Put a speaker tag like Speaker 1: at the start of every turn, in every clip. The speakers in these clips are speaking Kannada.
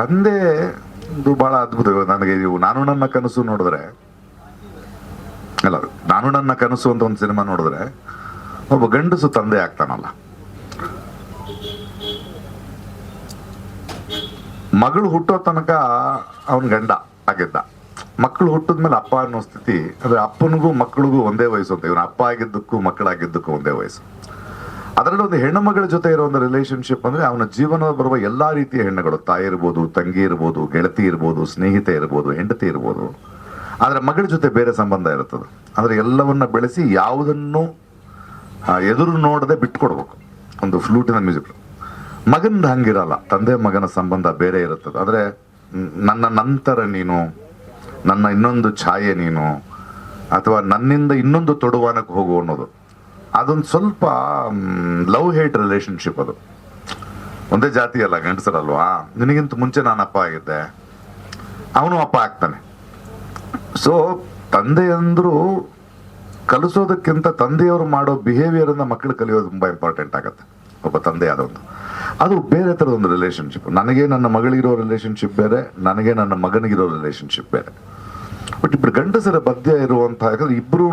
Speaker 1: ತಂದೆ ಇದು ಬಹಳ ಅದ್ಭುತ ನನಗೆ ಇವು. ನಾನು ನನ್ನ ಕನಸು ನೋಡಿದ್ರೆ, ಅಲ್ಲ, ನಾನು ನನ್ನ ಕನಸು ಅಂತ ಒಂದು ಸಿನಿಮಾ ನೋಡಿದ್ರೆ, ಒಬ್ಬ ಗಂಡಸು ತಂದೆ ಆಗ್ತಾನಲ್ಲ. ಮಗಳು ಹುಟ್ಟೋ ತನಕ ಅವನ ಗಂಡ ಆಗಿದ್ದ. ಮಕ್ಕಳು ಹುಟ್ಟಿದ್ಮೇಲೆ ಅಪ್ಪ ಅನ್ನೋ ಸ್ಥಿತಿ, ಅಂದ್ರೆ ಅಪ್ಪನಿಗೂ ಮಕ್ಕಳಿಗೂ ಒಂದೇ ವಯಸ್ಸು ಅಂತ. ಇವನ ಅಪ್ಪ ಆಗಿದ್ದಕ್ಕೂ ಮಕ್ಕಳಾಗಿದ್ದಕ್ಕೂ ಒಂದೇ ವಯಸ್ಸು. ಅದರಲ್ಲಿ ಒಂದು ಹೆಣ್ಣು ಮಗಳ ಜೊತೆ ಇರೋ ಒಂದು ರಿಲೇಶನ್ಶಿಪ್ ಅಂದ್ರೆ ಅವನ ಜೀವನ ಬರುವ ಎಲ್ಲಾ ರೀತಿಯ ಹೆಣ್ಣುಗಳು, ತಾಯಿ ಇರ್ಬೋದು, ತಂಗಿ ಇರ್ಬೋದು, ಗೆಳತಿ ಇರ್ಬೋದು, ಸ್ನೇಹಿತೆ ಇರ್ಬೋದು, ಹೆಂಡತಿ ಇರ್ಬೋದು. ಆದರೆ ಮಗಳ ಜೊತೆ ಬೇರೆ ಸಂಬಂಧ ಇರುತ್ತದೆ ಅಂದ್ರೆ ಎಲ್ಲವನ್ನ ಬೆಳೆಸಿ ಯಾವುದನ್ನು ಎದುರು ನೋಡದೆ ಬಿಟ್ಕೊಡ್ಬೇಕು. ಒಂದು ಫ್ಲೂಟಿನ ಮ್ಯೂಸಿಕ್ ಮಗನ ಹಂಗಿರಲ್ಲ. ತಂದೆ ಮಗನ ಸಂಬಂಧ ಬೇರೆ ಇರುತ್ತದೆ. ಆದ್ರೆ ನನ್ನ ನಂತರ ನೀನು, ನನ್ನ ಇನ್ನೊಂದು ಛಾಯೆ ನೀನು, ಅಥವಾ ನನ್ನಿಂದ ಇನ್ನೊಂದು ತೊಡುವಾನಕ್ಕೆ ಹೋಗು ಅನ್ನೋದು. ಅದೊಂದು ಸ್ವಲ್ಪ ಲವ್ ಹೇಟ್ ರಿಲೇಶನ್ಶಿಪ್ ಅದು. ಒಂದೇ ಜಾತಿ ಅಲ್ಲ, ಗಂಡಸರಲ್ವಾ? ನಿನಗಿಂತ ಮುಂಚೆ ನಾನು ಅಪ್ಪ ಆಗಿದ್ದೆ. ಅವನು ಅಪ್ಪ ಆಗ್ತಾನೆ. ಸೊ ತಂದೆ ಅಂದ್ರು ಕಲಿಸೋದಕ್ಕಿಂತ ತಂದೆಯವರು ಮಾಡೋ ಬಿಹೇವಿಯರ್ ಅನ್ನ ಮಕ್ಕಳು ಕಲಿಯೋದು ತುಂಬಾ ಇಂಪಾರ್ಟೆಂಟ್ ಆಗುತ್ತೆ. ಒಬ್ಬ ತಂದೆ ಆದೊಂದು ಅದು ಬೇರೆ ತರದ ಒಂದು ರಿಲೇಶನ್ಶಿಪ್ ನನಗೆ ನನ್ನ ಮಗಳಿರೋ ರಿಲೇಶನ್ಶಿಪ್ ಬೇರೆ, ನನಗೆ ನನ್ನ ಮಗನಿಗಿರೋ ರಿಲೇಶನ್ಶಿಪ್ ಬೇರೆ. ಬಟ್ ಇಬ್ರು ಗಂಡಸರ ಮಧ್ಯ ಇರುವಂತಹ, ಯಾಕಂದ್ರೆ ಇಬ್ರು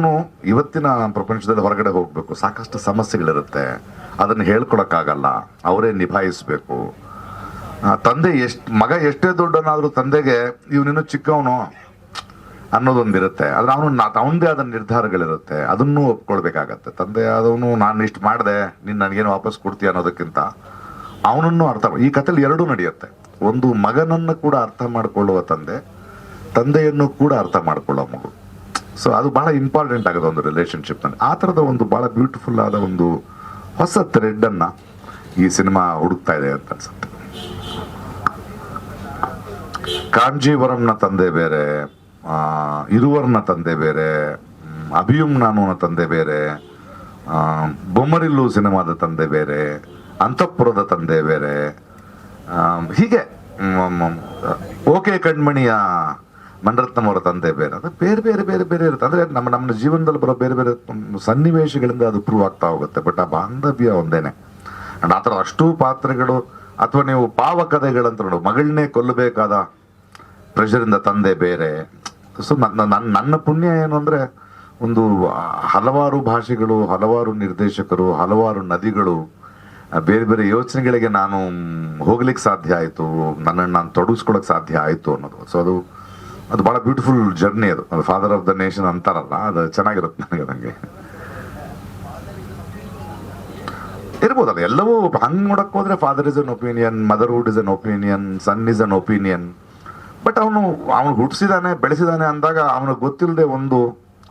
Speaker 1: ಇವತ್ತಿನ ಪ್ರಪಂಚದಲ್ಲಿ ಹೊರಗಡೆ ಹೋಗ್ಬೇಕು. ಸಾಕಷ್ಟು ಸಮಸ್ಯೆಗಳಿರುತ್ತೆ. ಅದನ್ನ ಹೇಳ್ಕೊಳಕ್ಕಾಗಲ್ಲ. ಅವರೇ ನಿಭಾಯಿಸ್ಬೇಕು. ತಂದೆ ಎಷ್ಟ್, ಮಗ ಎಷ್ಟೇ ದೊಡ್ಡನಾದ್ರೂ ತಂದೆಗೆ ಇವನಿನ್ನು ಚಿಕ್ಕವನು ಅನ್ನೋದೊಂದಿರುತ್ತೆ. ಆದ್ರೆ ಅವನು ಅವನದೇ ಆದ ನಿರ್ಧಾರಗಳಿರುತ್ತೆ. ಅದನ್ನು ಒಪ್ಕೊಳ್ಬೇಕಾಗತ್ತೆ. ತಂದೆ ಆದವನು, ನಾನು ಇಷ್ಟು ಮಾಡಿದೆ. ನೀನು ನನಗೇನು ವಾಪಸ್ ಕೊಡ್ತೀಯ ಅನ್ನೋದಕ್ಕಿಂತ. ಅವನನ್ನು ಅರ್ಥ, ಈ ಕಥೆಲಿ ಎರಡೂ ನಡೆಯುತ್ತೆ. ಒಂದು ಮಗನನ್ನು ಕೂಡ ಅರ್ಥ ಮಾಡಿಕೊಳ್ಳುವ ತಂದೆ ತಂದೆಯನ್ನು ಕೂಡ ಅರ್ಥ ಮಾಡ್ಕೊಳ್ಳೋ ಮಗು. ಸೊ ಅದು ಬಹಳ ಇಂಪಾರ್ಟೆಂಟ್ ಆಗುತ್ತೆ ಒಂದು ರಿಲೇಶನ್ಶಿಪ್ನಲ್ಲಿ. ಆ ಥರದ ಒಂದು ಬಹಳ ಬ್ಯೂಟಿಫುಲ್ ಆದ ಒಂದು ಹೊಸ ಥ್ರೆಡ್ ಅನ್ನ ಈ ಸಿನಿಮಾ ಹುಡುಕ್ತಾ ಇದೆ ಅಂತ ಅನ್ಸುತ್ತೆ. ಕಾಂಜೀವರಂನ ತಂದೆ ಬೇರೆ ಇರುವರ್ನ ತಂದೆ ಬೇರೆ ಅಭಿಯುಮ್ ನಾನುನ ತಂದೆ ಬೇರೆ ಬೊಮ್ಮರಿಲ್ಲು ಸಿನಿಮಾದ ತಂದೆ ಬೇರೆ, ಅಂತಃಪುರದ ತಂದೆ ಬೇರೆ ಹೀಗೆ ಓಕೆ ಕಣ್ಮಣಿಯ ಮಣರತ್ನಂ ತಂದೆ ಬೇರೆ. ಅದು ಬೇರೆ ಬೇರೆ ಬೇರೆ ಬೇರೆ ಇರುತ್ತೆ. ಅಂದ್ರೆ ನಮ್ಮ ನಮ್ಮ ಜೀವನದಲ್ಲಿ ಬರೋ ಬೇರೆ ಬೇರೆ ಸನ್ನಿವೇಶಗಳಿಂದ ಅದು ಪ್ರೂವ್ ಆಗ್ತಾ ಹೋಗುತ್ತೆ. ಬಟ್ ಆ ಬಾಂಧವ್ಯ ಒಂದೇನೆ. ಅಂಡ್ ಆ ಥರ ಅಷ್ಟೂ ಪಾತ್ರಗಳು ಅಥವಾ ನೀವು ಪಾವಕಥೆಗಳಂತ ನೋಡು, ಮಗಳನ್ನೇ ಕೊಲ್ಲಬೇಕಾದ ಪ್ರೆಷರಿಂದ ತಂದೆ ಬೇರೆ. ಸೊ ನನ್ನ ನನ್ನ ನನ್ನ ಪುಣ್ಯ ಏನು ಅಂದರೆ ಒಂದು ಹಲವಾರು ಭಾಷೆಗಳು, ಹಲವಾರು ನಿರ್ದೇಶಕರು, ಹಲವಾರು ನದಿಗಳು ಬೇರೆ ಬೇರೆ ಯೋಚನೆಗಳಿಗೆ ನಾನು ಹೋಗ್ಲಿಕ್ಕೆ ಸಾಧ್ಯ ಆಯಿತು. ನನ್ನನ್ನು ನಾನು ತೊಡಗಿಸ್ಕೊಳಕ್ಕೆ ಸಾಧ್ಯ ಆಯಿತು ಅನ್ನೋದು. ಸೊ ಅದು ಅದು ಬಹಳ ಬ್ಯೂಟಿಫುಲ್ ಜರ್ನಿ ಅದು. ಫಾದರ್ ಆಫ್ ದ ನೇಷನ್ ಅಂತಾರಲ್ಲ, ಅದು ಚೆನ್ನಾಗಿರುತ್ತೆ ನನಗೆ ನನಗೆ ಇರ್ಬೋದಲ್ಲ ಎಲ್ಲವೂ ಹಂಗೆ ನೋಡಕ್ ಹೋದ್ರೆ father is an opinion motherhood is an opinion son is an opinion but ಅವನು ಅವನು ಹುಟ್ಟಿಸಿದಾನೆ, ಬೆಳೆಸಿದಾನೆ ಅಂದಾಗ ಅವನಿಗೆ ಗೊತ್ತಿಲ್ಲದೆ ಒಂದು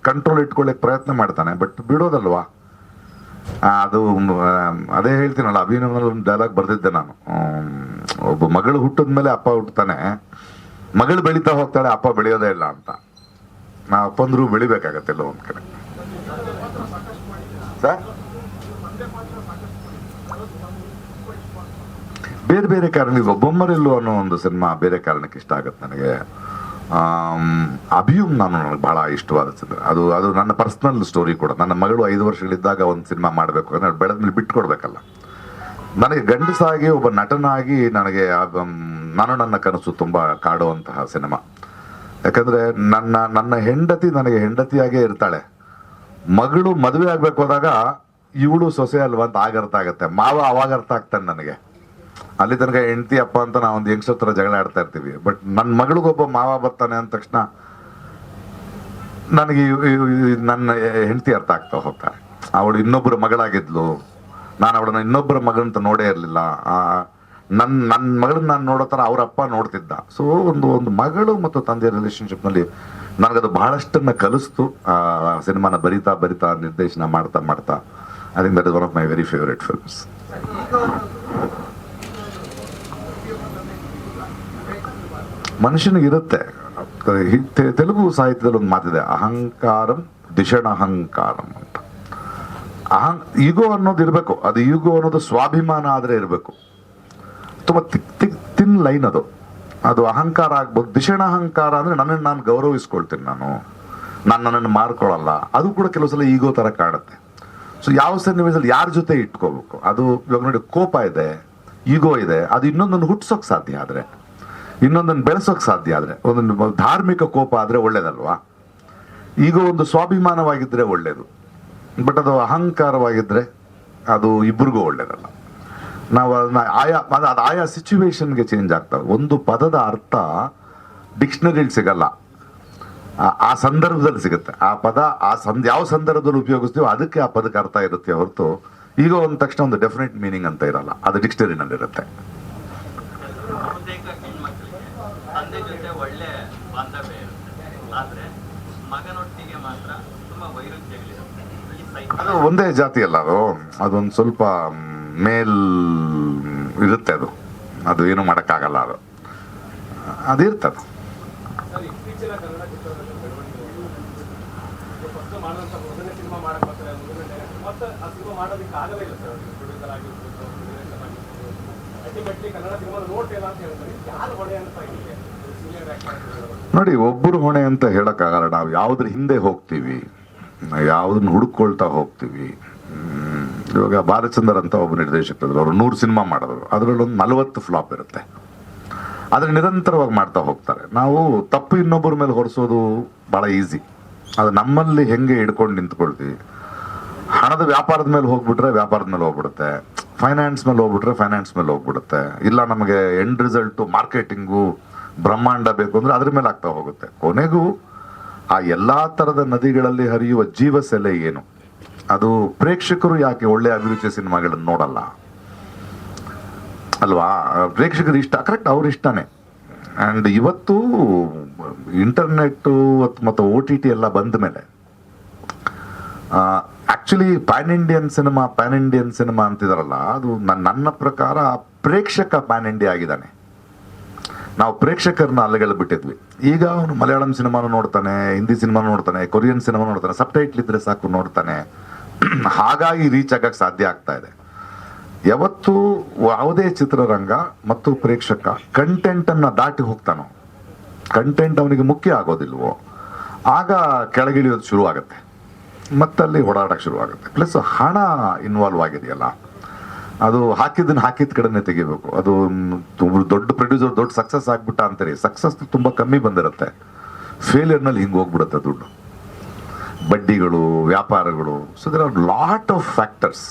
Speaker 1: ಕಂಟ್ರೋಲ್ ಇಟ್ಕೊಳ್ಳಿಕ್ ಪ್ರಯತ್ನ ಮಾಡ್ತಾನೆ. ಬಟ್ ಬಿಡೋದಲ್ವಾ? ಅದು ಅದೇ ಹೇಳ್ತೀನಲ್ಲ ಅಭಿನವನಲ್ಲಿ ಒಂದು ಡೈಲಾಗ್ ಬರ್ತಿದ್ದೆ ನಾನು. ಒಬ್ಬ ಮಗಳು ಹುಟ್ಟಿದ್ಮೇಲೆ ಅಪ್ಪ ಹುಟ್ಟುತ್ತಾನೆ ಮಗಳು ಬೆಳೀತಾ ಹೋಗ್ತಾಳೆ, ಅಪ್ಪ ಬೆಳೆಯೋದೇ ಇಲ್ಲ ಅಂತ. ನಾ ಅಪ್ಪಂದ್ರು ಬೆಳಿಬೇಕಾಗತ್ತೆ ಎಲ್ಲೋ ಒಂದ್ ಕಡೆ. ಸರ್ ಬೇರೆ ಬೇರೆ ಕಾರಣ ಈಗ ಬೊಮ್ಮರಿಲ್ಲು ಅನ್ನೋ ಒಂದು ಸಿನಿಮಾ ಬೇರೆ ಕಾರಣಕ್ಕೆ ಇಷ್ಟ ಆಗುತ್ತೆ ನನಗೆ. ಅಭಿಯುಮ್ ನಾನು ನನಗೆ ಬಹಳ ಇಷ್ಟವಾದ ಸಿನಿಮಾ. ಅದು ಅದು ನನ್ನ ಪರ್ಸನಲ್ ಸ್ಟೋರಿ ಕೂಡ. ನನ್ನ ಮಗಳು ಐದು ವರ್ಷಗಳಿದ್ದಾಗ ಒಂದು ಸಿನಿಮಾ ಮಾಡಬೇಕು ಅಂದರೆ ಬೆಳೆದ್ಮೇಲೆ ಬಿಟ್ಕೊಡ್ಬೇಕಲ್ಲ. ನನಗೆ ಗಂಡಸಾಗಿ ಒಬ್ಬ ನಟನಾಗಿ ನನಗೆ ನಾನು ನನ್ನ ಕನಸು ತುಂಬ ಕಾಡುವಂತಹ ಸಿನಿಮಾ. ಯಾಕಂದ್ರೆ ನನ್ನ ನನ್ನ ಹೆಂಡತಿ ನನಗೆ ಹೆಂಡತಿಯಾಗೇ ಇರ್ತಾಳೆ. ಮಗಳು ಮದುವೆ ಆಗ್ಬೇಕು ಹೋದಾಗ ಇವಳು ಸೊಸೆ ಅಲ್ವಾ ಅಂತ ಆಗ ಅರ್ಥ ಆಗುತ್ತೆ. ಮಾವ ಅವಾಗ ಅರ್ಥ ಆಗ್ತಾನೆ ನನಗೆ. ಅಲ್ಲಿ ತನಕ ಹೆಂಡತಿ ಅಪ್ಪ ಅಂತ ನಾವು ಒಂದು ಯಂಗ್ಸ್ಟರ್ ತರ ಜಗಳ ಆಡ್ತಾ ಇರ್ತೀವಿ. ಬಟ್ ನನ್ನ ಮಗಳಿಗೊಬ್ಬ ಮಾವ ಬರ್ತಾನೆ ಅಂದ ತಕ್ಷಣ ನನಗೆ ನನ್ನ ಹೆಂಡತಿ ಅರ್ಥ ಆಗ್ತಾ ಹೋಗ್ತಾರೆ ಅವಳು ಇನ್ನೊಬ್ಬರು ಮಗಳಾಗಿದ್ಲು. ನಾನು ಅವಳನ್ನ ಇನ್ನೊಬ್ಬರ ಮಗನಂತ ನೋಡೇ ಇರಲಿಲ್ಲ. ನನ್ನ ನನ್ನ ಮಗಳನ್ನ ನಾನು ನೋಡೋ ಥರ ಅವ್ರ ಅಪ್ಪ ನೋಡ್ತಿದ್ದ. ಸೊ ಒಂದು ಒಂದು ಮಗಳು ಮತ್ತು ತಂದೆಯ ರಿಲೇಶನ್ಶಿಪ್ನಲ್ಲಿ ನನಗದು ಬಹಳಷ್ಟನ್ನು ಕಲಿಸ್ತು. ಸಿನಿಮಾನ ಬರಿತಾ ಬರಿತಾ, ನಿರ್ದೇಶನ ಮಾಡ್ತಾ ಮಾಡ್ತಾ. I think that is one of my very favourite films ಮನುಷ್ಯನಿಗಿರುತ್ತೆ. Telugu ಸಾಹಿತ್ಯದಲ್ಲಿ ಒಂದು ಮಾತಿದೆ, ಅಹಂಕಾರಂ ದಿಷಣ ಅಹಂಕಾರಂ ಅಂತ. ಅಹಂ ಈಗೋ ಅನ್ನೋದು ಇರಬೇಕು. ಅದು ಈಗೋ ಅನ್ನೋದು ಸ್ವಾಭಿಮಾನ ಆದರೆ ಇರಬೇಕು. ತುಂಬ ತಿಕ್ ತಿಕ್ ತಿನ್ ಲೈನ್ ಅದು. ಅದು ಅಹಂಕಾರ ಆಗ್ಬೋದು. ಭೀಷಣ ಅಹಂಕಾರ ಅಂದರೆ ನನ್ನನ್ನು ನಾನು ಗೌರವಿಸ್ಕೊಳ್ತೀನಿ ನಾನು. ನಾನು ನನ್ನನ್ನು ಮಾರ್ಕೊಳ್ಳಲ್ಲ. ಅದು ಕೂಡ ಕೆಲವು ಸಲ ಈಗೋ ಥರ ಕಾಣುತ್ತೆ. ಸೊ ಯಾವ ಸನ್ನಿವೇಶದಲ್ಲಿ ಯಾರ ಜೊತೆ ಇಟ್ಕೋಬೇಕು? ಅದು ಇವಾಗ ನೋಡಿ ಕೋಪ ಇದೆ ಈಗೋ ಇದೆ. ಅದು ಇನ್ನೊಂದನ್ನು ಹುಟ್ಟಿಸೋಕೆ ಸಾಧ್ಯ ಆದರೆ. ಇನ್ನೊಂದನ್ನು ಬೆಳೆಸೋಕೆ ಸಾಧ್ಯ ಆದರೆ. ಒಂದೊಂದು ಧಾರ್ಮಿಕ ಕೋಪ ಆದರೆ ಒಳ್ಳೇದಲ್ವಾ? ಈಗ ಒಂದು ಸ್ವಾಭಿಮಾನವಾಗಿದ್ದರೆ ಒಳ್ಳೇದು. ಬಟ್ ಅದು ಅಹಂಕಾರವಾಗಿದ್ದರೆ ಅದು ಇಬ್ರಿಗೂ ಒಳ್ಳೇದಲ್ಲ. ನಾವು ಅದನ್ನ ಆಯಾ ಅದು ಆಯಾ ಸಿಚುವೇಶನ್ಗೆ ಚೇಂಜ್ ಆಗ್ತವೆ. ಒಂದು ಪದದ ಅರ್ಥ ಡಿಕ್ಷನರಿಲಿ ಸಿಗಲ್ಲ. ಆ- ಸಂದರ್ಭದಲ್ಲಿ ಸಿಗುತ್ತೆ. ಆ ಪದ ಆ ಸಂದ್ ಯಾವ ಸಂದರ್ಭದಲ್ಲಿ ಉಪಯೋಗಿಸ್ತೀವೋ ಅದಕ್ಕೆ ಆ ಪದಕ್ಕೆ ಅರ್ಥ ಇರುತ್ತೆ ಹೊರತು ಈಗ ಒಂದ್ ತಕ್ಷಣ ಒಂದು ಡೆಫಿನೆಟ್ ಮೀನಿಂಗ್ ಅಂತ ಇರಲ್ಲ. ಅದು ಡಿಕ್ಷನರಿನಲ್ಲಿ ಇರುತ್ತೆ
Speaker 2: ಬಹುತೇಕ ಹೆಣ್ಮಕ್ಳಿಗೆ ತಂದೆ ಜೊತೆ ಒಳ್ಳೆ ಬಾಂಧವ್ಯ ಇರುತ್ತೆ ಆದ್ರೆ ಮಗನೊಟ್ಟಿಗೆ ಮಾತ್ರ ತುಂಬಾ ವೈರುಧ್ಯಗಳಿರುತ್ತೆ ಈ ಸೈಕಲ್
Speaker 1: ಅದು ಒಂದೇ ಜಾತಿ ಅಲ್ಲ ಅದು. ಅದೊಂದು ಸ್ವಲ್ಪ ಮೇಲ್ ಇರುತ್ತೆ ಅದು. ಅದು ಏನು ಮಾಡೋಕ್ಕಾಗಲ್ಲ ಅದು. ಅದಿರ್ತದೆ ನೋಡಿ ಒಬ್ಬರು ಹೊಣೆ ಅಂತ ಹೇಳಕ್ಕಾಗಲ್ಲ. ನಾವು ಯಾವ್ದ್ರ ಹಿಂದೆ ಹೋಗ್ತೀವಿ. ಯಾವ್ದನ್ನ ಹುಡುಕೊಳ್ತಾ ಹೋಗ್ತೀವಿ. ಇವಾಗ ಬಾಲಚಂದರ್ ಅಂತ ಒಬ್ಬ ನಿರ್ದೇಶಕರು ಅವರು ನೂರು ಸಿನಿಮಾ ಮಾಡಿದ್ರು. ಅದರಲ್ಲಿ ಒಂದು ನಲವತ್ತು ಫ್ಲಾಪ್ ಇರುತ್ತೆ. ಆದರೆ ನಿರಂತರವಾಗಿ ಮಾಡ್ತಾ ಹೋಗ್ತಾರೆ. ನಾವು ತಪ್ಪು ಇನ್ನೊಬ್ಬರ ಮೇಲೆ ಹೊರಿಸೋದು ಬಹಳ ಈಸಿ. ಅದು ನಮ್ಮಲ್ಲಿ ಹೆಂಗೆ ಹಿಡ್ಕೊಂಡು ನಿಂತ್ಕೊಳ್ತೀವಿ. ಹಣದ ವ್ಯಾಪಾರದ ಮೇಲೆ ಹೋಗ್ಬಿಟ್ರೆ ವ್ಯಾಪಾರದ ಮೇಲೆ ಹೋಗ್ಬಿಡುತ್ತೆ. ಫೈನಾನ್ಸ್ ಮೇಲೆ ಹೋಗ್ಬಿಟ್ರೆ ಫೈನಾನ್ಸ್ ಮೇಲೆ ಹೋಗ್ಬಿಡುತ್ತೆ. ಇಲ್ಲ ನಮಗೆ ಎಂಡ್ ರಿಸಲ್ಟು ಮಾರ್ಕೆಟಿಂಗು ಬ್ರಹ್ಮಾಂಡ ಬೇಕು ಅಂದ್ರೆ ಅದ್ರ ಮೇಲೆ ಆಗ್ತಾ ಹೋಗುತ್ತೆ. ಕೊನೆಗೂ ಆ ಎಲ್ಲಾ ತರದ ನದಿಗಳಲ್ಲಿ ಹರಿಯುವ ಜೀವ ಸೆಲೆ ಏನು? ಅದು ಪ್ರೇಕ್ಷಕರು ಯಾಕೆ ಒಳ್ಳೆ ಅಭಿರುಚಿ ಸಿನಿಮಾಗಳನ್ನು ನೋಡಲ್ಲ? ಅಲ್ವಾ? ಪ್ರೇಕ್ಷಕರು ಇಷ್ಟ. ಕರೆಕ್ಟ್ ಅವ್ರ ಇಷ್ಟನೇ. ಆ್ಯಂಡ್ ಇವತ್ತು ಇಂಟರ್ನೆಟ್ಟು ಮತ್ತು ಓ ಟಿ ಟಿ ಎಲ್ಲ ಬಂದ ಮೇಲೆ actually pan Indian cinema pan Indian cinema ಅಂತಿದಾರಲ್ಲ, ಅದು ನನ್ನ ಪ್ರಕಾರ ಪ್ರೇಕ್ಷಕ ಪ್ಯಾನ್ ಇಂಡಿಯಾ ಆಗಿದ್ದಾನೆ. ನಾವು ಪ್ರೇಕ್ಷಕರನ್ನ ಅಲೆಗಳು ಬಿಟ್ಟಿದ್ವಿ. ಈಗ ಅವನು ಮಲಯಾಳಂ ಸಿನಿಮಾನು ನೋಡ್ತಾನೆ, ಹಿಂದಿ ಸಿನಿಮಾ ನೋಡ್ತಾನೆ, ಕೊರಿಯನ್ ಸಿನಿಮಾ ನೋಡ್ತಾನೆ ಸಬ್ ಟೈಟ್ಲ್ ಇದ್ರೆ ಸಾಕು ನೋಡ್ತಾನೆ. ಹಾಗಾಗಿ ರೀಚ್ ಆಗಕ್ಕೆ ಸಾಧ್ಯ ಆಗ್ತಾ ಇದೆ. ಯಾವತ್ತು ಯಾವುದೇ ಚಿತ್ರರಂಗ ಮತ್ತು ಪ್ರೇಕ್ಷಕ ಕಂಟೆಂಟ್ ಅನ್ನ ದಾಟಿ ಹೋಗ್ತಾನೋ ಕಂಟೆಂಟ್ ಅವನಿಗೆ ಮುಖ್ಯ ಆಗೋದಿಲ್ವೋ, ಆಗ ಕೆಳಗಿಳಿಯೋದು ಶುರು ಆಗುತ್ತೆ ಮತ್ತಲ್ಲಿ ಓಡಾಡಕ್ಕೆ ಶುರು ಆಗುತ್ತೆ ಪ್ಲಸ್ ಹಣ ಇನ್ವಾಲ್ವ್ ಆಗಿದೆಯಲ್ಲ. ಅದು ಹಾಕಿದ್ದನ್ನ ಹಾಕಿದ ಕಡೆನೆ ತೆಗಿಬೇಕು. ಅದು ದೊಡ್ಡ ಪ್ರೊಡ್ಯೂಸರ್ ದೊಡ್ಡ ಸಕ್ಸಸ್ ಆಗ್ಬಿಟ್ಟ ಅಂತಾರೆ. ಸಕ್ಸಸ್ ತುಂಬಾ ಕಮ್ಮಿ ಬಂದಿರುತ್ತೆ. ಫೇಲಿಯರ್ನಲ್ಲಿ ಹಿಂಗೆ ಹೋಗ್ಬಿಡುತ್ತೆ ದುಡ್ಡು. ಬಡ್ಡಿಗಳು, ವ್ಯಾಪಾರಗಳು so there lot of factors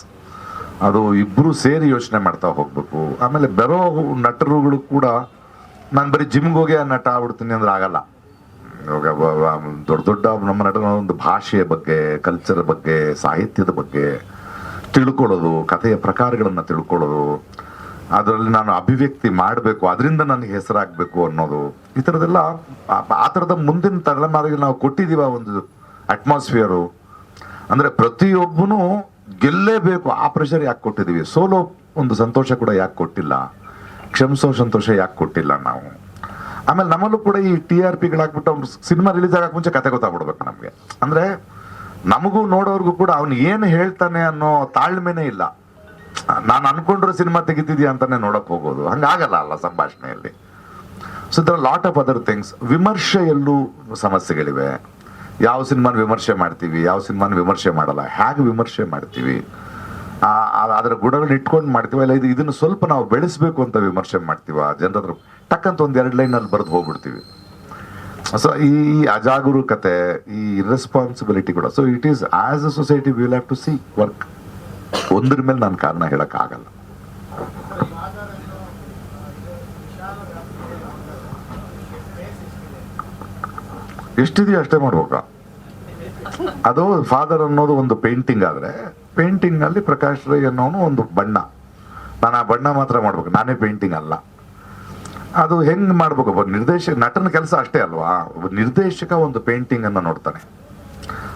Speaker 1: ಅದು ಇಬ್ರು ಸೇರಿ ಯೋಚನೆ ಮಾಡ್ತಾ ಹೋಗ್ಬೇಕು. ಆಮೇಲೆ ಬರೋ ನಟರುಗಳು ಕೂಡ ನಾನು ಬರೀ ಜಿಮ್ಗೆ ಹೋಗಿ ನಟ ಆಗ್ಬಿಡ್ತೀನಿ ಅಂದ್ರೆ ಆಗಲ್ಲ. ಇವಾಗ ದೊಡ್ಡ ದೊಡ್ಡ ನಮ್ಮ ನಟನ ಒಂದು ಭಾಷೆಯ ಬಗ್ಗೆ ಕಲ್ಚರ್ ಬಗ್ಗೆ, ಸಾಹಿತ್ಯದ ಬಗ್ಗೆ ತಿಳ್ಕೊಳ್ಳೋದು, ಕಥೆಯ ಪ್ರಕಾರಗಳನ್ನು ತಿಳ್ಕೊಳ್ಳೋದು, ಅದರಲ್ಲಿ ನಾನು ಅಭಿವ್ಯಕ್ತಿ ಮಾಡಬೇಕು, ಅದರಿಂದ ನನಗೆ ಹೆಸರಾಗಬೇಕು ಅನ್ನೋದು, ಈ ಥರದ್ದೆಲ್ಲ ಆ- ಥರದ ಮುಂದಿನ ತಲೆಮಾರಿಗೆ ನಾವು ಕೊಟ್ಟಿದ್ದೀವ ಒಂದು ಅಟ್ಮಾಸ್ಫಿಯರು ಅಂದರೆ ಪ್ರತಿಯೊಬ್ಬನು ಗೆಲ್ಲೇಬೇಕು, ಆ ಪ್ರೆಷರ್ ಯಾಕೆ ಕೊಟ್ಟಿದ್ದೀವಿ? ಸೋಲೋ ಒಂದು ಸಂತೋಷ ಕೂಡ ಯಾಕೆ ಕೊಟ್ಟಿಲ್ಲ? ಕ್ಷಮಿಸೋ ಸಂತೋಷ ಯಾಕೆ ಕೊಟ್ಟಿಲ್ಲ ನಾವು? ಆಮೇಲೆ ನಮ್ಮಲ್ಲೂ ಕೂಡ ಈ ಟಿ ಆರ್ ಪಿಗಳಾಗ್ಬಿಟ್ಟು ಅವ್ರು ಸಿನಿಮಾ ರಿಲೀಸ್ ಆಗಕ್ಕೆ ಮುಂಚೆ ಕತೆ ಗೊತ್ತಾಗ್ಬಿಡ್ಬೇಕು ನಮಗೆ. ಅಂದ್ರೆ ನಮಗೂ ನೋಡೋರ್ಗೂ ಕೂಡ ಅವ್ನು ಏನು ಹೇಳ್ತಾನೆ ಅನ್ನೋ ತಾಳ್ಮೆನೇ ಇಲ್ಲ. ನಾನು ಅನ್ಕೊಂಡ್ರೆ ಸಿನಿಮಾ ತೆಗಿತಿದ್ಯಾ ಅಂತಾನೆ ನೋಡಕ್ ಹೋಗೋದು. ಹಂಗಾಗಲ್ಲ ಅಲ್ಲ ಸಂಭಾಷಣೆಯಲ್ಲಿ. So there lot of other things ವಿಮರ್ಶೆಯಲ್ಲೂ ಸಮಸ್ಯೆಗಳಿವೆ. ಯಾವ ಸಿನಿಮಾನ ವಿಮರ್ಶೆ ಮಾಡ್ತೀವಿ, ಯಾವ ಸಿನಿಮಾನ ವಿಮರ್ಶೆ ಮಾಡಲ್ಲ, ಹೇಗೆ ವಿಮರ್ಶೆ ಮಾಡ್ತೀವಿ ಅದರ ಗುಣಗಳನ್ನ ಇಟ್ಕೊಂಡು ಮಾಡ್ತೀವಿ, ಇಲ್ಲ ಇದು ಇದನ್ನು ಸ್ವಲ್ಪ ನಾವು ಬೆಳೆಸಬೇಕು ಅಂತ ವಿಮರ್ಶೆ ಮಾಡ್ತೀವ ಜನರ ಟಕ್ಕಂತ ಒಂದು ಎರಡು ಲೈನಲ್ಲಿ ಬರೆದು ಹೋಗ್ಬಿಡ್ತೀವಿ. ಸೊ ಈ ಅಜಾಗರೂಕತೆ, ಈ ಇರ್ರೆಸ್ಪಾನ್ಸಿಬಿಲಿಟಿ ಕೂಡ. So it is as a society will have to see work ಒಂದ್ರ ಮೇಲೆ ನಾನು ಕಾರಣ ಹೇಳಕ್ಕಾಗಲ್ಲ. ಎಷ್ಟಿದೆಯೋ ಅಷ್ಟೇ ಮಾಡ್ಬೇಕ? ಅದು ಫಾದರ್ ಅನ್ನೋದು ಒಂದು ಪೇಂಟಿಂಗ್ ಆದರೆ ಪೇಂಟಿಂಗ್ನಲ್ಲಿ ಪ್ರಕಾಶ್ ರೈ ಅನ್ನೋನು ಒಂದು ಬಣ್ಣ. ನಾನು ಆ ಬಣ್ಣ ಮಾತ್ರ ಮಾಡ್ಬೇಕು. ನಾನೇ ಪೇಂಟಿಂಗ್ ಅಲ್ಲ. ಅದು ಹೆಂಗ್ ಮಾಡ್ಬೇಕು? ಒಬ್ಬ ನಿರ್ದೇಶಕ, ನಟನ ಕೆಲಸ ಅಷ್ಟೇ ಅಲ್ವಾ? ನಿರ್ದೇಶಕ ಒಂದು ಪೇಂಟಿಂಗ್ ಅನ್ನ ನೋಡ್ತಾನೆ.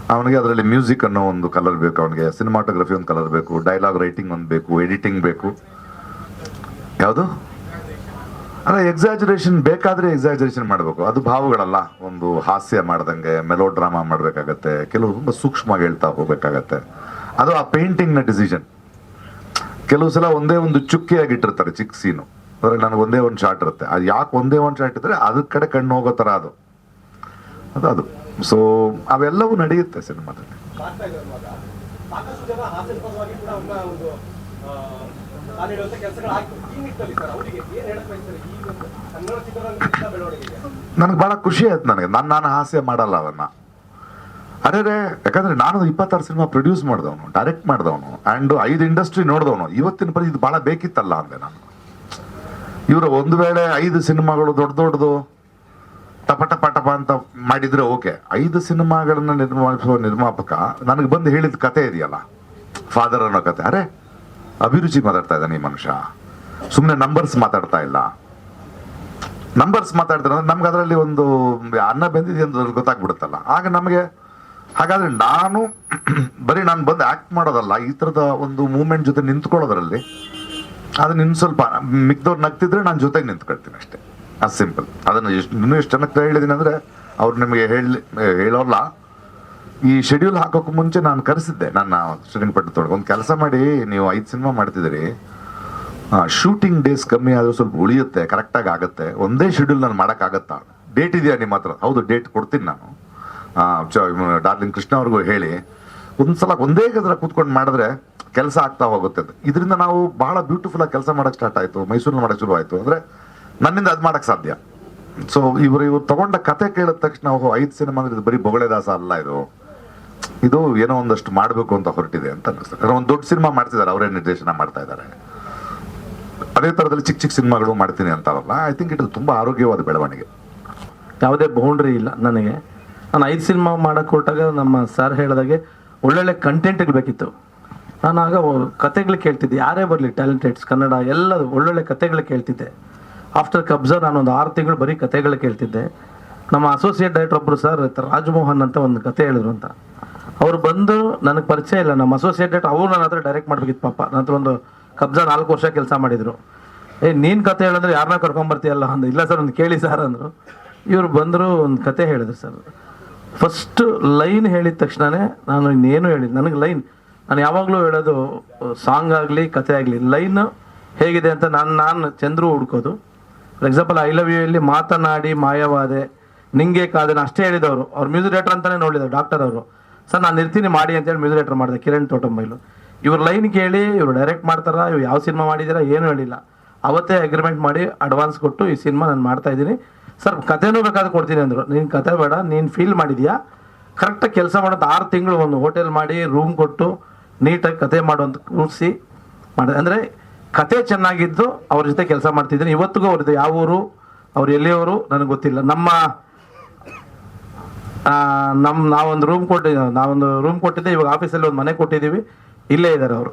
Speaker 1: ಅವನಿಗೆ ಅದರಲ್ಲಿ ಮ್ಯೂಸಿಕ್ ಅನ್ನೋ ಒಂದು ಕಲರ್ ಬೇಕು, ಅವನಿಗೆ ಸಿನಿಮಾಟೋಗ್ರಫಿ ಒಂದು ಕಲರ್ ಬೇಕು ಡೈಲಾಗ್ ರೈಟಿಂಗ್ ಒಂದು ಬೇಕು ಎಡಿಟಿಂಗ್ ಬೇಕು. ಯಾವುದು? ಅಲ್ಲ ಎಕ್ಸಾಜುರೇಷನ್ ಬೇಕಾದ್ರೆ ಎಕ್ಸಾಜುರೇಷನ್ ಮಾಡಬೇಕು. ಅದು ಭಾವಗಳಲ್ಲ. ಒಂದು ಹಾಸ್ಯ ಮಾಡ್ದಂಗೆ ಮೆಲೋ ಡ್ರಾಮಾ ಮಾಡಬೇಕಾಗತ್ತೆ, ಕೆಲವು ತುಂಬ ಸೂಕ್ಷ್ಮವಾಗಿ ಹೇಳ್ತಾ ಹೋಗ್ಬೇಕಾಗತ್ತೆ. ಅದು ಆ ಪೇಂಟಿಂಗ್ನ ಡಿಸಿಷನ್ ಕೆಲವು ಸಲ ಒಂದೇ ಒಂದು ಚುಕ್ಕಿಯಾಗಿಟ್ಟಿರ್ತಾರೆ ಚಿಕ್ಕ ಸೀನು ಅದ್ರಲ್ಲಿ ನನಗೆ ಒಂದೇ ಒಂದು ಶಾಟ್ ಇರುತ್ತೆ. ಅದು ಯಾಕೆ ಒಂದೇ ಒಂದು ಶಾಟ್ ಇದ್ದರೆ ಅದ್ರ ಕಡೆ ಕಣ್ಣು ಹೋಗೋ ಥರ ಅದು. ಅದು ಅದು. ಸೊ ಅವೆಲ್ಲವೂ ನಡೆಯುತ್ತೆ ಸಿನಿಮಾದಲ್ಲಿ.
Speaker 3: ಅವನ್ನ
Speaker 1: ನನಗೆ ಬಹಳ ಖುಷಿ ಆಯ್ತು ನನಗೆ. ನಾನು ನಾನು ಹಾಸ್ಯ ಮಾಡಲ್ಲ ಅದನ್ನ ಅರೆ ರೇ ಯಾಕಂದ್ರೆ ನಾನು ಇಪ್ಪತ್ತಾರು ಸಿನಿಮಾ ಪ್ರೊಡ್ಯೂಸ್ ಮಾಡಿದವನು ಡೈರೆಕ್ಟ್ ಮಾಡಿದವನು ಆ್ಯಂಡ್ ಐದು ಇಂಡಸ್ಟ್ರಿ ನೋಡಿದವನು. ಇವತ್ತಿನ ಪರಿ ಇದು ಭಾಳ ಬೇಕಿತ್ತಲ್ಲ ಅಂದೆ ನಾನು. ಇವರು ಒಂದು ವೇಳೆ ಐದು ಸಿನಿಮಾಗಳು ದೊಡ್ಡ ದೊಡ್ಡದು ಟಪ ಟಪ ಟಪ ಅಂತ ಮಾಡಿದ್ರೆ ಓಕೆ. ಐದು ಸಿನಿಮಾಗಳನ್ನ ನಿರ್ಮಾಪಿಸುವ ನಿರ್ಮಾಪಕ ನನಗೆ ಬಂದು ಹೇಳಿದ ಕತೆ ಇದೆಯಲ್ಲ? ಫಾದರ್ ಅನ್ನೋ ಕತೆ. ಅರೆ, ಅಭಿರುಚಿ ಮಾತಾಡ್ತಾ ಇದ್ದಾನೆ ಈ ಮನುಷ್ಯ. ಸುಮ್ಮನೆ ನಂಬರ್ಸ್ ಮಾತಾಡ್ತಾ ಇಲ್ಲ. ನಂಬರ್ಸ್ ಮಾತಾಡ್ತಾರೆ ಅಂದ್ರೆ ನಮ್ಗೆ ಅದರಲ್ಲಿ ಒಂದು ಅನ್ನ ಬೆಂದಿದೆ ಅಂತ ಗೊತ್ತಾಗ್ಬಿಡುತ್ತಲ್ಲ. ಆಗ ನಮಗೆ ಹಾಗಾದ್ರೆ ನಾನು ಬರೀ ನಾನು ಬಂದು ಆಕ್ಟ್ ಮಾಡೋದಲ್ಲ, ಈ ಥರದ ಒಂದು ಮೂಮೆಂಟ್ ಜೊತೆ ನಿಂತ್ಕೊಳ್ಳೋದ್ರಲ್ಲಿ ಅದನ್ನ ಇನ್ನು ಸ್ವಲ್ಪ ಮಿಕ್ದವ್ರು ನಗ್ತಿದ್ರೆ ನಾನು ಜೊತೆಗೆ ನಿಂತ್ಕೊಳ್ತೀನಿ ಅಷ್ಟೇ. ಅದು ಸಿಂಪಲ್ ಅದನ್ನು ಎಷ್ಟು ಇನ್ನೂ ಎಷ್ಟು ಜನಕ್ಕೆ ಹೇಳಿದ್ದೀನಿ ಅಂದರೆ ಅವ್ರು ನಿಮಗೆ ಹೇಳಿ ಹೇಳೋಲ್ಲ ಈ ಶೆಡ್ಯೂಲ್ ಹಾಕೋಕೆ ಮುಂಚೆ ನಾನು ಕರೆಸಿದ್ದೆ. ನನ್ನ ಶ್ರೀರಂಗಪಟ್ಟಣ ತೊಡಗ ಒಂದು ಕೆಲಸ ಮಾಡಿ, ನೀವು ಐದು ಸಿನಿಮಾ ಮಾಡ್ತಿದ್ದೀರಿ. ಶೂಟಿಂಗ್ ಡೇಸ್ ಕಮ್ಮಿ ಆದರೂ ಸ್ವಲ್ಪ ಉಳಿಯುತ್ತೆ ಕರೆಕ್ಟಾಗಿ ಆಗುತ್ತೆ. ಒಂದೇ ಶೆಡ್ಯೂಲ್ ನಾನು ಮಾಡೋಕ್ಕಾಗತ್ತಾ ಡೇಟ್ ಇದೆಯಾ ನಿಮ್ಮ ಹತ್ರ? ಹೌದು ಡೇಟ್ ಕೊಡ್ತೀನಿ ನಾನು. ಡಾರ್ಲಿಂಗ್ ಕೃಷ್ಣ ಅವ್ರಿಗೂ ಹೇಳಿ. ಒಂದ್ಸಲ ಒಂದೇ ಗದ್ರ ಕೂತ್ಕೊಂಡು ಮಾಡಿದ್ರೆ ಕೆಲಸ ಆಗ್ತಾ ಹೋಗುತ್ತೆ ಇದರಿಂದ ನಾವು ಬಹಳ ಬ್ಯೂಟಿಫುಲ್ ಆಗಿ ಕೆಲಸ ಮಾಡಕ್ ಸ್ಟಾರ್ಟ್ ಆಯ್ತು ಮೈಸೂರಲ್ಲಿ ಮಾಡಕ್ ಶುರು ಆಯ್ತು. ಅಂದ್ರೆ ನನ್ನಿಂದ ಅದು ಮಾಡಕ್ ಸಾಧ್ಯ. ಸೊ ಇವರು, ಇವ್ರು ತಗೊಂಡ ಕತೆ ಕೇಳಿದ ತಕ್ಷಣ, ಓಹೋ, ಐದು ಸಿನಿಮಾ ಅಂದ್ರೆ ಇದು ಬರೀ ಬೊಗಳೆದಾಸ ಅಲ್ಲ ಇದು. ಇದು ಏನೋ ಒಂದಷ್ಟು ಮಾಡಬೇಕು ಅಂತ ಹೊರಟಿದೆ ಅಂತ ಅನಿಸ್ತದೆ ಒಂದು ದೊಡ್ಡ ಸಿನಿಮಾ ಮಾಡ್ತಿದ್ದಾರೆ, ಅವರೇ ನಿರ್ದೇಶನ ಮಾಡ್ತಾ ಇದ್ದಾರೆ. ಅದೇ ಥರದಲ್ಲಿ ಚಿಕ್ಕ ಚಿಕ್ಕ ಸಿನಿಮಾಗಳು ಮಾಡ್ತೀನಿ ಅಂತಾರಲ್ಲ ಐ ಥಿಂಕ್ ಇಟ್ ತುಂಬಾ ಆರೋಗ್ಯವಾದ ಬೆಳವಣಿಗೆ.
Speaker 4: ಯಾವುದೇ ಬೌಂಡ್ರಿ ಇಲ್ಲ ನನಗೆ. ನಾನು ಐದು ಸಿನಿಮಾ ಮಾಡಕ್ಕೆ ಹೊರಟಾಗ ನಮ್ಮ ಸರ್ ಹೇಳಿದಾಗೆ ಒಳ್ಳೊಳ್ಳೆ ಕಂಟೆಂಟ್ಗಳು ಬೇಕಿತ್ತು. ನಾನು ಆಗ ಕತೆಗಳು ಕೇಳ್ತಿದ್ದೆ. ಯಾರೇ ಬರಲಿ ಟ್ಯಾಲೆಂಟೆಡ್ಸ್ ಕನ್ನಡ, ಎಲ್ಲ ಒಳ್ಳೊಳ್ಳೆ ಕತೆಗಳು ಕೇಳ್ತಿದ್ದೆ. ಆಫ್ಟರ್ ಕಬ್ಜಾ ಒಂದು ಆರು ತಿಂಗಳು ಬರೀ ಕತೆಗಳು ಕೇಳ್ತಿದ್ದೆ. ನಮ್ಮ ಅಸೋಸಿಯೇಟ್ ಡೈರೆಕ್ಟರ್ ಒಬ್ಬರು ಸರ್ ರಾಜಮೋಹನ್ ಅಂತ ಒಂದು ಕತೆ ಹೇಳಿದ್ರು ಅಂತ. ಅವ್ರು ಬಂದು ನನಗೆ ಪರಿಚಯ ಇಲ್ಲ. ನಮ್ಮ ಅಸೋಸಿಯೇಟ್ ಡೈರೆಕ್ಟರ್ ಅವ್ರು ನನ್ನ ಹತ್ರ ಡೈರೆಕ್ಟ್ ಮಾಡ್ಬೇಕಿತ್ತು ಪಾಪ. ನನ್ನ ಹತ್ರ ಒಂದು ಕಬ್ಜಾ ನಾಲ್ಕು ವರ್ಷ ಕೆಲಸ ಮಾಡಿದರು. ಏ, ನೀನು ಕತೆ ಹೇಳಿದ್ರೆ ಯಾರನ್ನ ಕರ್ಕೊಂಬರ್ತೀಯಲ್ಲ ಅಂದ ಇಲ್ಲ ಸರ್ ಒಂದು ಕೇಳಿ ಸರ್ ಅಂದರು. ಇವರು ಬಂದರು, ಒಂದು ಕತೆ ಹೇಳಿದ್ರು ಸರ್ ಫಸ್ಟ್ ಲೈನ್ ಹೇಳಿದ ತಕ್ಷಣನೇ ನಾನು ಇನ್ನೇನು ಹೇಳಿದ್ದು ನನಗೆ ಲೈನ್ ನಾನು ಯಾವಾಗಲೂ ಹೇಳೋದು ಸಾಂಗ್ ಆಗಲಿ, ಕತೆ ಆಗಲಿ ಲೈನ್ ಹೇಗಿದೆ ಅಂತ ನಾನು ನಾನು Chandru ಹುಡ್ಕೋದು. For example I love you ಇಲ್ಲಿ ಮಾತನಾಡಿ ಮಾಯವಾದೆ, ನಿಂಗೆ ಕಾದೆ ಅಷ್ಟೇ ಹೇಳಿದವರು. ಅವ್ರು ಮ್ಯೂಸಿಕ್ ಡೈರೆಕ್ಟರ್ ಅಂತಲೇ ನೋಡಿದ್ರು ಡಾಕ್ಟರ್ ಅವರು. ಸರ್, ನಾನು ಇರ್ತೀನಿ ಮಾಡಿ ಅಂತೇಳಿ ಮ್ಯೂಸಿಕ್ ಡೈರೆಕ್ಟರ್ ಮಾಡಿದೆ, ಕಿರಣ್ ತೋಟಂಬೈಲು. ಇವ್ರ ಲೈನ್ ಕೇಳಿ, ಇವ್ರು ಡೈರೆಕ್ಟ್ ಮಾಡ್ತಾರಾ, ಇವ್ರು ಯಾವ ಸಿನಿಮಾ ಮಾಡಿದ್ದೀರಾ ಏನು ಹೇಳಿಲ್ಲ. ಅವತ್ತೇ ಅಗ್ರಿಮೆಂಟ್ ಮಾಡಿ ಅಡ್ವಾನ್ಸ್ ಕೊಟ್ಟು ಈ ಸಿನಿಮಾ ನಾನು ಮಾಡ್ತಾ ಇದ್ದೀನಿ. ಸರ್, ಕಥೆನೂ ಬೇಕಾದ್ರೆ ಕೊಡ್ತೀನಿ ಅಂದರು. ನೀನು ಕತೆ ಬೇಡ, ನೀನು ಫೀಲ್ ಮಾಡಿದ್ಯಾ? ಕರೆಕ್ಟಾಗಿ ಕೆಲಸ ಮಾಡೋದು ಆರು ತಿಂಗಳು ಒಂದು ಹೋಟೆಲ್ ಮಾಡಿ ರೂಮ್ ಕೊಟ್ಟು ನೀಟಾಗಿ ಕತೆ ಮಾಡುವಂತ ಕೂರಿಸಿ ಮಾಡಿದೆ. ಅಂದರೆ ಕತೆ ಚೆನ್ನಾಗಿದ್ದು ಅವ್ರ ಜೊತೆ ಕೆಲಸ ಮಾಡ್ತಿದ್ದೀನಿ. ಇವತ್ತಿಗೂ ಅವ್ರದ್ದು ಯಾವ ಊರು, ಅವ್ರು ಎಲ್ಲಿಯವರು ನನಗೆ ಗೊತ್ತಿಲ್ಲ. ನಮ್ಮ ನಮ್ಮ ನಾವೊಂದು ರೂಮ್ ಕೊಟ್ಟಿದ್ದೀವಿ ನಾವೊಂದು ರೂಮ್ ಕೊಟ್ಟಿದ್ದೆ. ಇವಾಗ ಆಫೀಸಲ್ಲಿ ಒಂದು ಮನೆ ಕೊಟ್ಟಿದ್ದೀವಿ. ಇಲ್ಲೇ ಇದ್ದಾರೆ ಅವರು.